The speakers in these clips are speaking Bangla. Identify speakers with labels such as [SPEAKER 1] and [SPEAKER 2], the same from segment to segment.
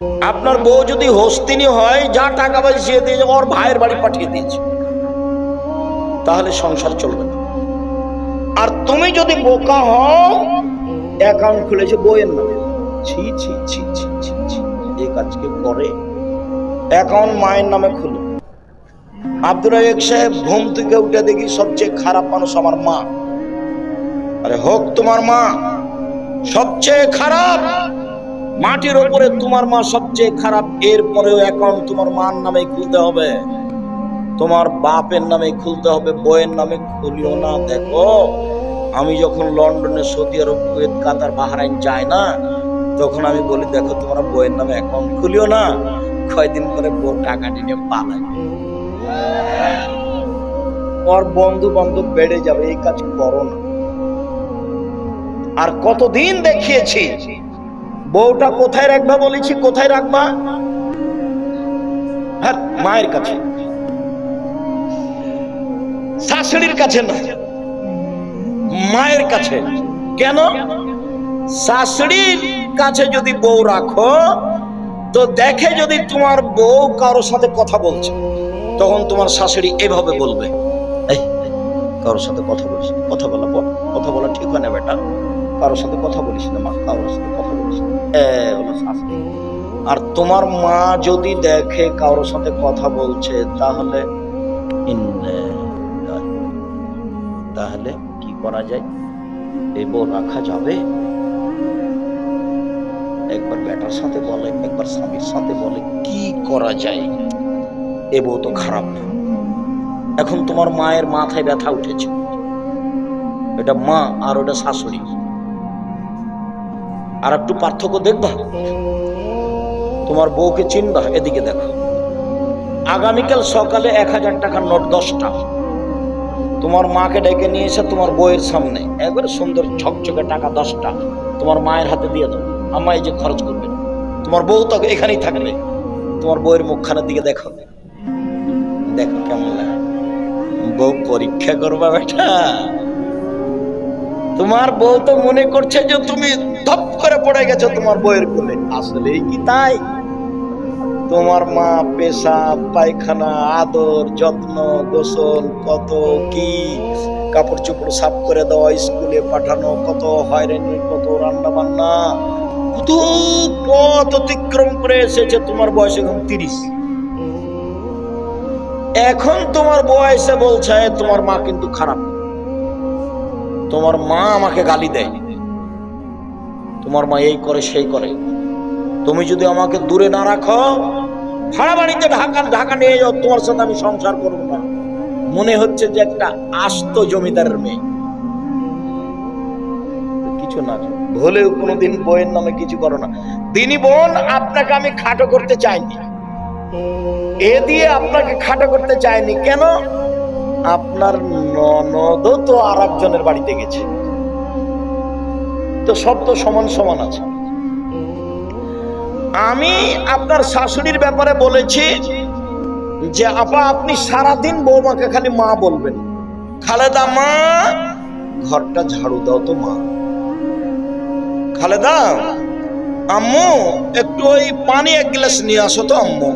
[SPEAKER 1] আপনার বউ যদি হস্তিনী হয়, যা টাকা পয়সা দিয়েছে, ওর ভাইয়ের বাড়ি পাঠিয়ে দিয়েছে, তাহলে সংসার চলবে না। আর তুমি যদি বোকা হও অ্যাকাউন্ট খুলেছে বইয়ের নামে। ছি ছি ছি ছি ছি ছি এই কাজ কেউ করে অ্যাকাউন্ট মায়ের নামে খুলো। আব্দুর রাজাক সাহেব ঘুম থেকে উঠে দেখি সবচেয়ে খারাপ মানুষ আমার মা। আরে হোক তোমার মা, সবচেয়ে খারাপ মাটির ওপরে তোমার মা সবচেয়ে খারাপ এর পরেও অ্যাকাউন্ট তোমার মার নামে খুলতে হবে। তোমার বাপের নামে খুলতে হবে বইয়ের নামে খুলিও না। দেখো, আমি যখন লন্ডনে Saudi Arab, Kuwait, Qatar, Bahrain যাই না, তখন আমি বলি, দেখো, তোমরা বইয়ের নামে অ্যাকাউন্ট খুলিও না। কয়দিন পরে বউ টাকা নিয়ে পালায়। ওর বন্ধু বান্ধব বেড়ে যাবে, এই কাজ করো না। আর কতদিন দেখিয়েছি বউটা কোথায় রাখবা বলেছি কোথায় রাখবা? হ্যাঁ মায়ের কাছে। শাশুড়ির কাছে না মায়ের কাছে। কেন? শাশুড়ির কাছে যদি বউ রাখো তো দেখে যদি তোমার বউ কারোর সাথে কথা বলছে তখন তোমার শাশুড়ি এভাবে বলবে। কারোর সাথে কথা বলিস না, কথা বল কথা বলা ঠিক হয় না বেটা। কারোর সাথে কথা বলিস না, মা, কারোর সাথে কথা বলিস না। আর তোমার মা যদি দেখে কারোর সাথে কথা বলছে, তাহলে তাহলে কি করা যায়? বউ রাখা যাবে? একবার বেটার সাথে বলে, একবার স্বামীর সাথে বলে, কি করা যায়? এ বউ তো খারাপ এখন তোমার মায়ের মাথায় ব্যথা উঠেছে। এটা মা আর ওটা শাশুড়ি। আর একটু পার্থক্য দেখবা? তোমার বউকে চিনবা, এদিকে দেখো। আগামীকাল সকালে এক হাজার টাকার নোট দশটা। তোমার মাকে ডেকে নিয়ে এসে তোমার বইয়ের সামনে। একবারে সুন্দর ঝকঝকে টাকা দশটা তোমার মায়ের হাতে দিয়ে দাও। এই যে খরচ করবেন তোমার বউ তো এখানেই থাকবে। তোমার বউয়ের মুখখানের দিকে দেখো। দেখো কেমন লাগে। বউ পরীক্ষা করবা বেটা। তোমার বউ তো মনে করছে যে তুমি ধপ করে পড়ে গেছে তোমার বইয়ের কোলে। আসলেই কি তাই? তোমার মা, পেশাব, পায়খানা, আদর, যত্ন, গোসল, কত কি? কাপড় চোপড় সাফ করে দেওয়া, স্কুলে পাঠানো, কত হয়রানি, কত রান্না বান্না কত পথ অতিক্রম করে এসেছে তোমার বয়স এখন তিরিশ। এখন তোমার বয়সে বলছে, তোমার মা কিন্তু খারাপ। তোমার মা আমাকে গালি দেয় তোমার মা এই করে, সেই করে। তুমি যদি আমাকে দূরে না রাখো, ভাড়া বাড়িতে ঢাকা ঢাকা নিয়ে যাও, তোমার সাথে আমি সংসার করব না। মনে হচ্ছে যে একটা আস্ত জমিদারের মেয়ে। কিছু না, ভুলেও কোনোদিন বইয়ের নামে কিছু করো না। দিনী বোন, আপনাকে আমি খাটো করতে চাইনি। এ দিয়ে আপনাকে খাটো করতে চাইনি। কেন? আপনার ননদও তো আর একজনের বাড়িতে গেছে। তো সব তো সমান সমান আছে। আমি আপনার শাশুড়ির ব্যাপারে বলেছি যে, আপা, আপনি সারাদিন বৌমাকে খালি মা বলবেন। খালেদা মা, ঘরটা ঝাড়ু দাও তো মা। খালেদা, আম্মু, একটু ওই পানি এক গ্লাস নিয়ে আসো তো, আম্মু।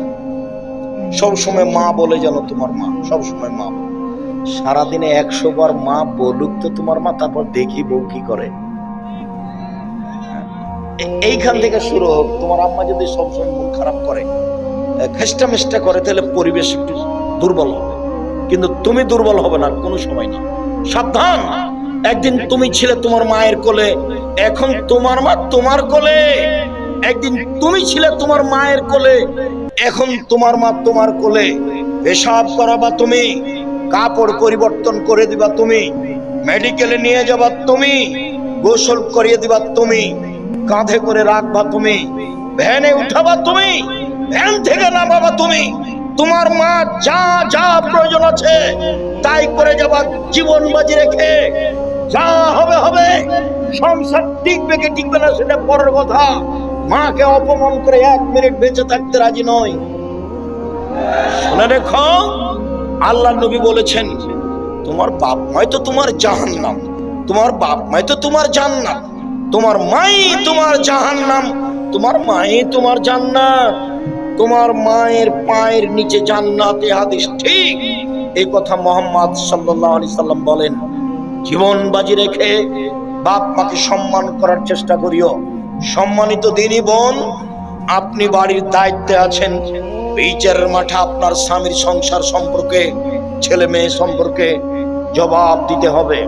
[SPEAKER 1] সব সময় মা বলে যেন তোমার মা, সব সময় মা। সারাদিনে একশো বার মা বলুক তো তোমার মা, তারপর দেখি বউ কি করে। এইখান থেকে শুরু হোক, তোমার আম্মা যদি সবসময় মন খারাপ করে খেষ্টা মেষ্টা করে, তাহলে পরিবেশ একটু দুর্বল হবে। কিন্তু তুমি দুর্বল হবে না কোনো সময় না সাবধান! একদিন তুমি ছিলে তোমার মায়ের কোলে, এখন তোমার মা তোমার কোলে। একদিন তুমি ছিলে তোমার মায়ের কোলে, এখন তোমার মা তোমার কোলে। পেশাব করাবা তুমি, কাপড় পরিবর্তন করে দিবা তুমি, মেডিকেলে নিয়ে যাবা তুমি, গোসল করিয়ে দিবা তুমি। কাঁধে করে রাখবা তুমি। ভ্যানে উঠাবা তুমি। ভ্যান থেকে নামাবা তুমি। তোমার মা যা যা প্রয়োজন আছে, তাই করে যাবা জীবন বাজি রেখে। যা হবে হবে। সংসার টিকবে কি টিকবে না সেটা পরের কথা। মাকে অপমান করে এক মিনিট বেঁচে থাকতে রাজি নয় শুনে রেখো, আল্লাহ নবী বলেছেন, তোমার বাপ মাই তো তোমার জাহান্নাম। তোমার বাপ মাই তো তোমার জান্নাত। তোমার মাই তোমার জাহান্নাম, তোমার মায়ে তোমার জান্নাত, তোমার মায়ের পায়ের নিচে জান্নাতে হাদিস ঠিক এই কথা মোহাম্মদ সাল্লাল্লাহু আলাইহি সাল্লাম বলেন। জীবন বাজি রেখে বাপ মাকে সম্মান করার চেষ্টা করিও। সম্মানিত দিনই বোন, আপনি বাড়ির দায়িত্বে আছেন, বিচারের মাঠে আপনার স্বামীর সংসার সম্পর্কে, ছেলে মেয়ে সম্পর্কে জবাব দিতে হবে।